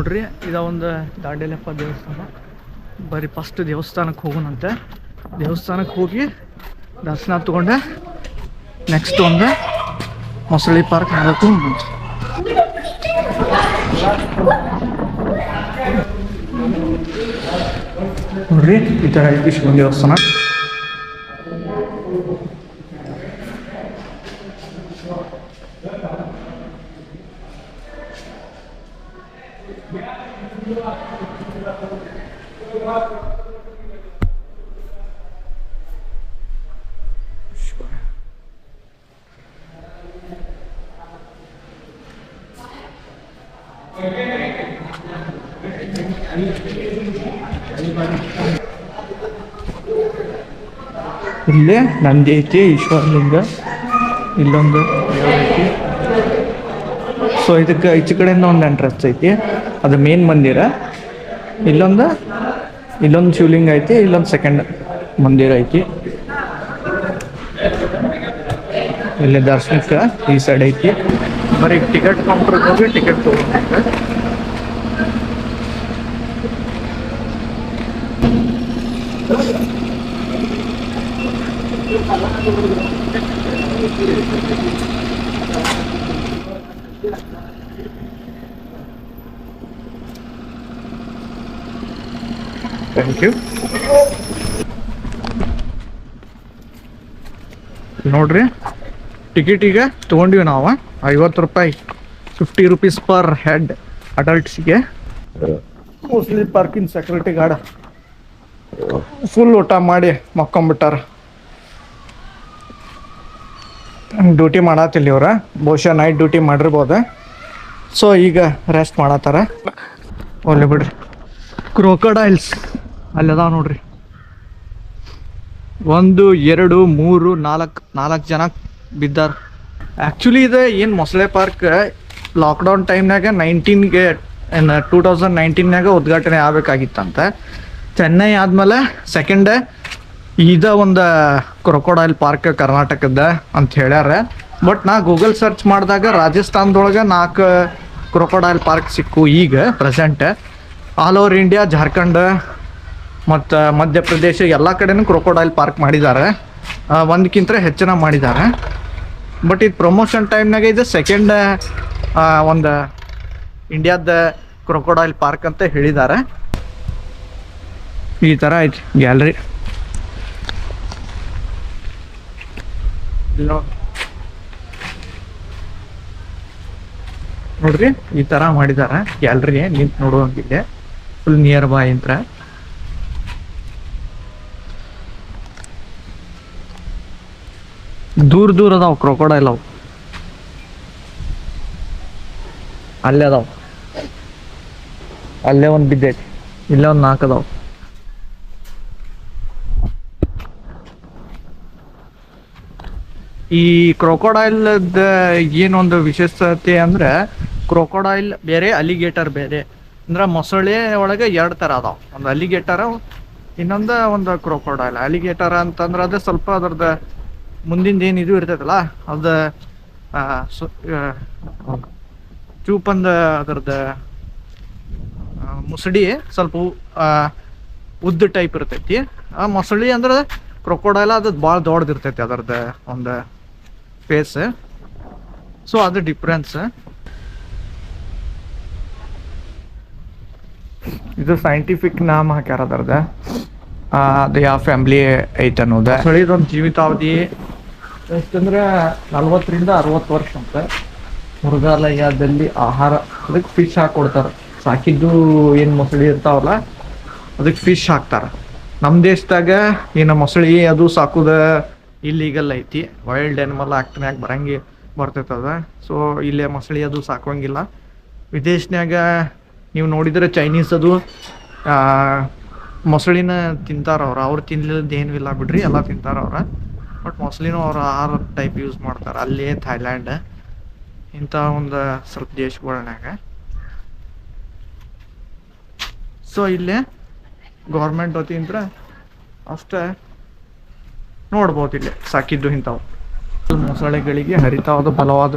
ನೋಡ್ರಿ, ಇದ ಒಂದು ದಾಂಡೇಲಪ್ಪ ದೇವಸ್ಥಾನ. ಬರೀ ಫಸ್ಟ್ ದೇವಸ್ಥಾನಕ್ಕೆ ಹೋಗೋಣಂತೆ ದೇವಸ್ಥಾನಕ್ಕೆ ಹೋಗಿ ದರ್ಶನ ತಗೊಂಡೆ. ನೆಕ್ಸ್ಟ್ ಒಂದು ಮೊಸಳಿ ಪಾರ್ಕ್ ಮಾಡಬೇಕು ನೋಡ್ರಿ, ಈ ಥರ ಐತಿ ಶಿವನ ದೇವಸ್ಥಾನ. ಇಲ್ಲೇ? ನಂದಿ ಐತಿ ಈಶ್ವರಲಿಂಗ ಇಲ್ಲೊಂದು. ಐತಿ ಸೊ ಇದಕ್ಕೆ ಈಚೆ ಕಡೆಯಿಂದ ಒಂದು ಎಂಟ್ರೆನ್ಸ್ ಐತಿ. ಅದು ಮೇನ್ ಮಂದಿರ. ಇಲ್ಲೊಂದು ಇಲ್ಲೊಂದು ಶಿವಲಿಂಗ ಐತಿ, ಇಲ್ಲೊಂದು ಸೆಕೆಂಡ್ ಮಂದಿರ ಐತಿ. ಇಲ್ಲಿ ದರ್ಶನಕ್ಕೆ ಈ ಸೈಡ್ ಐತಿ. ಬರೀ ಟಿಕೆಟ್ ಕೌಂಟರ್ ಹೋಗಿ ಟಿಕೆಟ್ ತಗೊಂಡು ಥ್ಯಾಂಕ್ ಯು ನೋಡ್ರಿ ಟಿಕೆಟ್ ಈಗ ತೊಗೊಂಡಿವಿ ನಾವು. ಐವತ್ತು ರೂಪಾಯಿ fifty rupees per head ಅಡಲ್ಟ್ಸ್ಗೆ mostly parking security guard full ಊಟ ಮಾಡಿ ಮಕ್ಕೊಂಬಿಟ್ಟಾರ. ಡ್ಯೂಟಿ ಮಾಡತ್ತಿಲ್ಲ ಇವ್ರ ಬಹುಶಃ ನೈಟ್ ಡ್ಯೂಟಿ ಮಾಡಿರ್ಬೋದ. ಸೊ ಈಗ ರೆಸ್ಟ್ ಮಾಡತ್ತಾರ. ಒಳ್ಳೆ ಬಿಡ್ರಿ. ಕ್ರೋಕಡೈಲ್ಸ್ ಅಲ್ಲದಾವ ನೋಡ್ರಿ. ಒಂದು, ಎರಡು, ಮೂರು, ನಾಲ್ಕು ನಾಲ್ಕು ಜನ ಬಿದ್ದಾರ. ಆ್ಯಕ್ಚುಲಿ ಇದು ಏನು ಮೊಸಳೆ ಪಾರ್ಕ್ ಲಾಕ್ಡೌನ್ ಟೈಮ್ನಾಗ ನೈನ್ಟೀನ್ಗೆ ಟೂ ತೌಸಂಡ್ ನೈನ್ಟೀನ್ನಾಗ ಉದ್ಘಾಟನೆ ಆಗ್ಬೇಕಾಗಿತ್ತಂತ. ಚೆನ್ನೈ ಆದ್ಮೇಲೆ ಸೆಕೆಂಡ್ ಇದ ಒಂದು ಕ್ರೊಕೊಡೈಲ್ ಪಾರ್ಕ್ ಕರ್ನಾಟಕದ ಅಂತ ಹೇಳ್ಯಾರ. ಬಟ್ ನಾ ಗೂಗಲ್ ಸರ್ಚ್ ಮಾಡಿದಾಗ ರಾಜಸ್ಥಾನದೊಳಗೆ ನಾಲ್ಕು ಕ್ರೊಕೊಡೈಲ್ ಪಾರ್ಕ್ ಸಿಕ್ಕು ಈಗ present all over India Jharkhand ಮತ್ತು ಮಧ್ಯಪ್ರದೇಶ ಎಲ್ಲ ಕಡೆನೂ ಕ್ರೊಕೊಡೈಲ್ ಪಾರ್ಕ್ ಮಾಡಿದ್ದಾರೆ. ಒಂದಕ್ಕಿಂತ ಹೆಚ್ಚಿನ ಮಾಡಿದ್ದಾರೆ. ಬಟ್ ಇದು ಪ್ರಮೋಷನ್ ಟೈಮ್ನಾಗ ಇದು ಸೆಕೆಂಡ್ ಒಂದು ಇಂಡಿಯಾದ ಕ್ರೊಕೊಡೈಲ್ ಪಾರ್ಕ್ ಅಂತ ಹೇಳಿದ್ದಾರೆ. ಈ ಥರ ಐತಿ ಗ್ಯಾಲರಿ ನೋಡ್ರಿ, ಈ ತರ ಮಾಡಿದ್ದಾರೆ. ಗ್ಯಾಲರಿ ನಿಂತು ನೋಡುವಂಗಿದೆ ಫುಲ್ ನಿಯರ್ ಬೈ ಅಂತ. ದೂರ ದೂರ ಅದಾವ ಕ್ರೊಕೊಡೈಲ್ ಅವು ಅಲ್ಲೇ ಅದಾವ. ಅಲ್ಲೇ ಒಂದ್ ಬಿದ್ದೈತಿ. ಇಲ್ಲೇ ಒಂದ್ ನಾಲ್ಕು ಅದಾವ. ಈ ಕ್ರೊಕೊಡೈಲ್ ಏನೊಂದು ವಿಶೇಷತೆ ಅಂದ್ರೆ ಕ್ರೊಕೊಡೈಲ್ ಬೇರೆ ಅಲಿಗೇಟರ್ ಬೇರೆ. ಅಂದ್ರೆ ಮೊಸಳೆ ಒಳಗೆ ಎರಡು ಥರ ಅದಾವ. ಒಂದು ಅಲಿಗೇಟರ್ ಇನ್ನೊಂದು ಒಂದು ಕ್ರೊಕೊಡೈಲ್ ಅಲಿಗೇಟರ್ ಅಂತಂದ್ರೆ ಅದು ಸ್ವಲ್ಪ ಅದ್ರದ್ದು ಮುಂದಿಂದ ಏನು ಇದು ಇರ್ತೈತಲ್ಲ ಅದು ಚೂಪಂದ ಅದರದ ಮುಸಡಿ ಸ್ವಲ್ಪ ಉದ್ದ ಟೈಪ್ ಇರ್ತೈತಿ. ಆ ಮೊಸಳಿ ಅಂದ್ರೆ ಕ್ರೊಕೊಡೈಲ್ ಅದು ಭಾಳ ದೊಡ್ಡದಿರ್ತೈತಿ ಅದ್ರದ್ದು ಒಂದು ಫೇಸ್ ಸೊ ಅದು ಡಿಫ್ರೆನ್ಸ್ ಇದು ಸೈಂಟಿಫಿಕ್ ನಾಮ ಹಾಕ್ಯಾರ ಅದ್ರದ ಅದು ಯಾವ ಫ್ಯಾಮ್ಲಿ ಐತೆ ಅನ್ನೋದು. ಮೊಸಳಿದೊಂದು ಜೀವಿತಾವಧಿ ಎಷ್ಟಂದ್ರೆ ನಲ್ವತ್ತರಿಂದ ಅರವತ್ತು ವರ್ಷ ಅಂತ. ಮೃಗಾಲಯದಲ್ಲಿ ಆಹಾರ, ಅದಕ್ಕೆ ಫಿಶ್ ಹಾಕೊಡ್ತಾರ. ಸಾಕಿದ್ದು ಏನು ಮೊಸಳಿ ಇರ್ತಾವಲ್ಲ, ಅದಕ್ಕೆ ಫಿಶ್ ಹಾಕ್ತಾರ. ನಮ್ಮ ದೇಶದಾಗ ಏನು ಮೊಸಳಿ ಅದು ಸಾಕುದ ಇಲ್ಲೀಗಲ್ ಐತಿ. ವೈಲ್ಡ್ ಆ್ಯನಿಮಲ್ ಆಕ್ಟ್ನ್ಯಾಗ ಬರಂಗಿ ಬರ್ತೈತದ. ಸೊ ಇಲ್ಲೇ ಮೊಸಳಿ ಅದು ಸಾಕೋಂಗಿಲ್ಲ ವಿದೇಶನ್ಯಾಗ ನೀವು ನೋಡಿದ್ರೆ ಚೈನೀಸ್ ಅದು ಮೊಸಳಿನ ತಿಂತಾರ ಅವ್ರು ತಿನ್ಲಿಲ್ಲದ ಏನೂ ಇಲ್ಲ ಬಿಡ್ರಿ, ಎಲ್ಲ ತಿಂತಾರ ಅವ್ರ ಬಟ್ ಮೋಸ್ಟ್ಲಿನೂ ಅವ್ರು ಆರು ಟೈಪ್ ಯೂಸ್ ಮಾಡ್ತಾರೆ. ಅಲ್ಲೇ ಥೈಲ್ಯಾಂಡ್ ಇಂಥ ಒಂದು ಸ್ವಲ್ಪ ದೇಶಗಳನ್ಯಾಗ ಸೊ ಇಲ್ಲೇ ಗೌರ್ಮೆಂಟ್ ವತಿಯಿಂದ ಅಷ್ಟೇ ನೋಡ್ಬೋದು ಇಲ್ಲಿ, ಸಾಕಿದ್ದು ಇಂಥವು. ಮೊಸಳೆಗಳಿಗೆ ಹರಿತಾವಾದ ಬಲವಾದ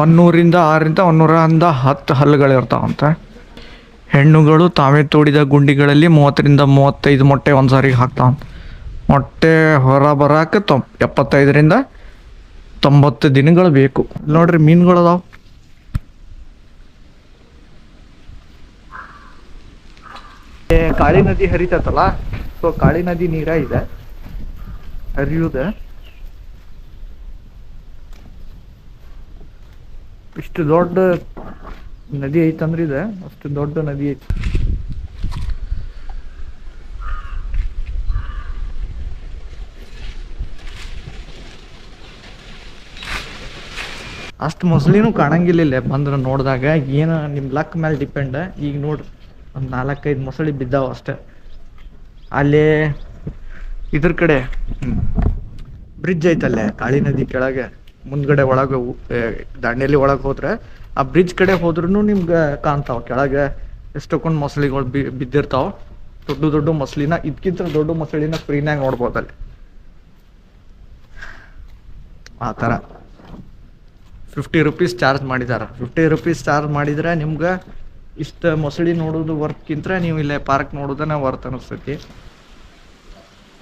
ಒಂದೂರಿಂದ ಆರರಿಂದ ಅಂದ ಹತ್ತು ಹಲ್ಲುಗಳಿರ್ತಾವಂತೆ ಹೆಣ್ಣುಗಳು ತಾವೇ ತೋಡಿದ ಗುಂಡಿಗಳಲ್ಲಿ ಮೂವತ್ತರಿಂದ ಮೂವತ್ತೈದು ಮೊಟ್ಟೆ ಒಂದು ಸಾರಿಗೆ ಹಾಕ್ತಾವ ಮೊಟ್ಟೆ ಹೊರ ಬರಾಕ ತೊಂಬ ಎಪ್ಪತ್ತೈದರಿಂದ ತೊಂಬತ್ತು ದಿನಗಳು ಬೇಕು. ನೋಡ್ರಿ ಮೀನುಗಳು ಅದಾವ ಕಾಳಿ ನದಿ ಹರಿತೈತಲ್ಲ, ಸೊ ಕಾಳಿ ನದಿ ನೀರ ಇದೆ. ಹರಿಯುದ. ಇಷ್ಟು ದೊಡ್ಡ ನದಿ ಐತಂದ್ರೆ ಇದೆ, ಅಷ್ಟು ದೊಡ್ಡ ನದಿ ಐತಿ. ಅಷ್ಟು ಮೊಸಳಿನೂ ಕಾಣಂಗಿಲ್ಲ ಇಲ್ಲೇ ಬಂದ್ರೆ ನೋಡಿದಾಗ ಏನು ನಿಮ್ಮ ಲಕ್ ಮೇಲೆ ಡಿಪೆಂಡ್ ಈಗ ನೋಡ್ರಿ, ಒಂದು ನಾಲ್ಕೈದು ಮೊಸಳಿ ಬಿದ್ದಾವ ಅಷ್ಟೇ. ಅಲ್ಲಿ ಇದ್ರ ಕಡೆ ಬ್ರಿಡ್ಜ್ ಐತಲ್ಲೇ, ಕಾಳಿ ನದಿ ಕೆಳಗೆ, ಮುಂದ್ಗಡೆ ಒಳಗೆ ದಾಂಡೇಲಿ ಒಳಗೆ ಹೋದ್ರೆ, ಆ ಬ್ರಿಡ್ಜ್ ಕಡೆ ಹೋದ್ರೂ ನಿಮ್ಗೆ ಕಾಣ್ತಾವ. ಕೆಳಗೆ ಎಷ್ಟೊಂದು ಮೊಸಳಿಗಳು ಬಿ, ಬಿದ್ದಿರ್ತಾವ. ದೊಡ್ಡ ದೊಡ್ಡ ಮೊಸಳಿನ ಇದಕ್ಕಿಂತ ದೊಡ್ಡ ಮೊಸಳಿನ ಫ್ರೀನಾಗ ನೋಡ್ಬೋದಲ್ಲಿ ಆ ಥರ. ಫಿಫ್ಟಿ ರುಪೀಸ್ ಚಾರ್ಜ್ ಮಾಡಿದಾರ. ಫಿಫ್ಟಿ ರುಪೀಸ್ ಚಾರ್ಜ್ ಮಾಡಿದ್ರೆ ನಿಮ್ಗೆ ಇಷ್ಟು ಮೊಸಳಿ ನೋಡೋದು ವರ್ತ್ಕಿಂತ ನೀವು ಇಲ್ಲೇ ಪಾರ್ಕ್ ನೋಡೋದನ್ನ ವರ್ತ್ ಅನಿಸ್ತೈತಿ.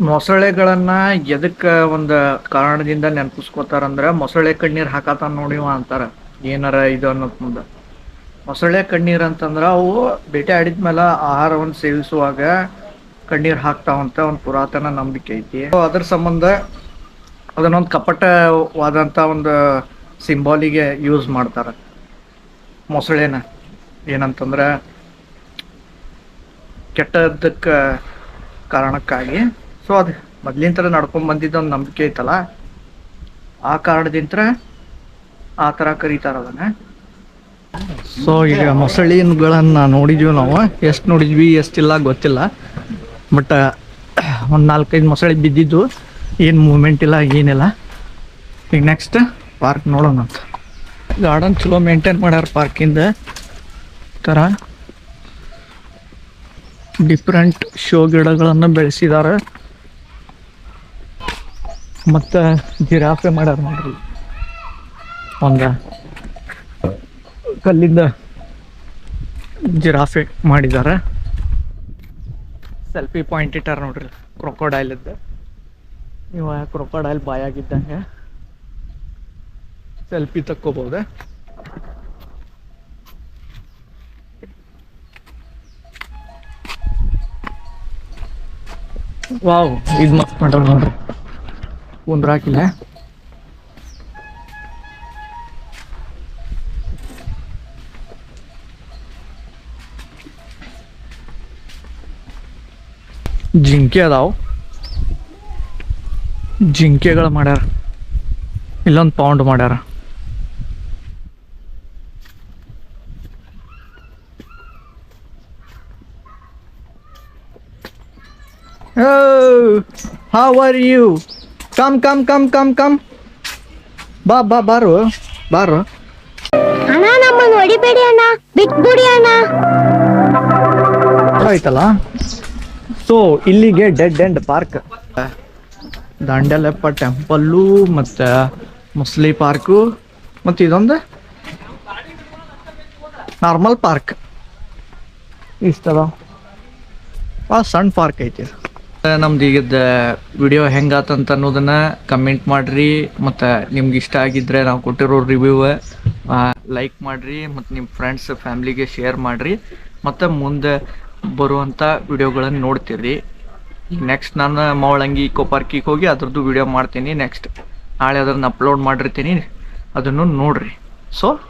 ಮೊಸಳೆಗಳನ್ನ ಎದಕ್ಕೆ ಒಂದು ಕಾರಣದಿಂದ ನೆನಪಿಸ್ಕೋತಾರಂದ್ರೆ ಮೊಸಳೆ ಕಣ್ಣೀರು ಹಾಕತಾನ ನೋಡಿವ ಅಂತಾರೆ. ಏನಾರ ಇದು ಅನ್ನೋದ್ ಮುಂದೆ. ಮೊಸಳೆ ಕಣ್ಣೀರು ಅಂತಂದ್ರೆ ಅವು ಬೇಟೆ ಆಡಿದ್ಮೇಲೆ ಆಹಾರವನ್ನು ಸೇವಿಸುವಾಗ ಕಣ್ಣೀರು ಹಾಕ್ತಾವಂತ ಒಂದು ಪುರಾತನ ನಂಬಿಕೆ ಐತಿ. ಅದರ ಸಂಬಂಧ ಅದನ್ನೊಂದು ಕಪಟವಾದಂತ ಒಂದು ಸಿಂಬಾಲಿಗೆ ಯೂಸ್ ಮಾಡ್ತಾರೆ. ಮೊಸಳೆನ ಏನಂತಂದ್ರೆ ಕೆಟ್ಟದಕ್ಕ ಕಾರಣಕ್ಕಾಗಿ ಸೊ ಅದು ಮೊದ್ಲಿಂತರ ನಡ್ಕೊಂಡ್ ಬಂದಿದ್ದ ಒಂದು ನಂಬಿಕೆ ಐತಲ್ಲ, ಆ ಕಾರಣದಿಂದ ಆ ಥರ ಕರೀತಾರ ಅದನ್ನ. ಸೊ ಈಗ ಮೊಸಳೆಗಳನ್ನ ನೋಡಿದ್ವಿ ನಾವು. ಎಷ್ಟು ನೋಡಿದ್ವಿ ಎಷ್ಟಿಲ್ಲ ಗೊತ್ತಿಲ್ಲ. ಬಟ್ ಒಂದು ನಾಲ್ಕೈದು ಮೊಸಳಿ ಬಿದ್ದಿದ್ದು, ಏನು ಮೂಮೆಂಟ್ ಇಲ್ಲ, ಏನಿಲ್ಲ. ಈಗ ನೆಕ್ಸ್ಟ್ ಪಾರ್ಕ್ ನೋಡೋಣ ಅಂತ. ಗಾರ್ಡನ್ ಚಲೋ ಮೇಂಟೈನ್ ಮಾಡ್ಯಾರ ಪಾರ್ಕಿಂದ. ಥರ ಡಿಫ್ರೆಂಟ್ ಶೋ ಗಿಡಗಳನ್ನು ಬೆಳೆಸಿದ್ದಾರೆ ಮತ್ತು ಜಿರಾಫೆ ಮಾಡ್ಯಾರ ನೋಡ್ರಿ. ಒಂದು ಕಲ್ಲಿಂದ ಜಿರಾಫೆ ಮಾಡಿದ್ದಾರೆ ಸೆಲ್ಫಿ ಪಾಯಿಂಟ್ ಇಟ್ಟಾರ ನೋಡ್ರಿ ಕ್ರೊಕೊಡೈಲ್ ಇದ್ದ. ನೀವು ಕ್ರೊಕೊಡೈಲ್ ಬಾಯಾಗಿದ್ದಂಗೆ. ಸೆಲ್ಫಿ ತಕ್ಕೋಬಹುದ ವಾವ್ ಇದು ಮಸ್ತ್ ಮಾಡ್ಯಾರ ನೋಡ್ರಿ. ಕುಂದ್ರಾಕಿಲ್ಲ ಜಿಂಕೆ ಅದಾವ. ಜಿಂಕೆಗಳು ಮಾಡ್ಯಾರ. ಇಲ್ಲೊಂದು ಪೌಂಡ್ ಮಾಡ್ಯಾರ. How are you come come come come come ಬಾ ಬಾ ಬಾರು ಬಾರು ಅಣ್ಣ ನಮ್ಮನ್ನು ಹೊಡಿಬೇಡಿ ಅಣ್ಣ. ಬಿಟ್ಬಿಡಿ ಅಣ್ಣ. ಆಯ್ತಲ್ಲ? ಸೊ ಇಲ್ಲಿಗೆ dead end park Dandeleppa temple ಮತ್ತು ಮುಸ್ಲಿ ಪಾರ್ಕು ಮತ್ತು ಇದೊಂದು ನಾರ್ಮಲ್ ಪಾರ್ಕ್ ಇಷ್ಟದ? ಆ ಸಣ್ಣ ಪಾರ್ಕ್ ಐತಿ. ನಮ್ದು ಈಗದ ವಿಡಿಯೋ ಹೆಂಗಾತಂತ ಅನ್ನೋದನ್ನ ಕಮೆಂಟ್ ಮಾಡ್ರಿ. ಮತ್ತು ನಿಮ್ಗೆ ಇಷ್ಟ ಆಗಿದ್ರೆ ನಾವು ಕೊಟ್ಟಿರೋ ರಿವ್ಯೂ ಲೈಕ್ ಮಾಡ್ರಿ. ಮತ್ತು ನಿಮ್ಮ ಫ್ರೆಂಡ್ಸ್ ಫ್ಯಾಮ್ಲಿಗೆ ಶೇರ್ ಮಾಡ್ರಿ. ಮತ್ತು ಮುಂದೆ ಬರುವಂಥ ವಿಡಿಯೋಗಳನ್ನು ನೋಡ್ತೀರಿ. ನೆಕ್ಸ್ಟ್ ನಾನು ಮೌಳಂಗಿ ಇಕೋ ಪಾರ್ಕಿಗೆ ಹೋಗಿ ಅದ್ರದ್ದು ವಿಡಿಯೋ ಮಾಡ್ತೀನಿ. ನೆಕ್ಸ್ಟ್ ನಾಳೆ ಅದನ್ನು ಅಪ್ಲೋಡ್ ಮಾಡಿರ್ತೀನಿ. ಅದನ್ನು ನೋಡಿರಿ. ಸೊ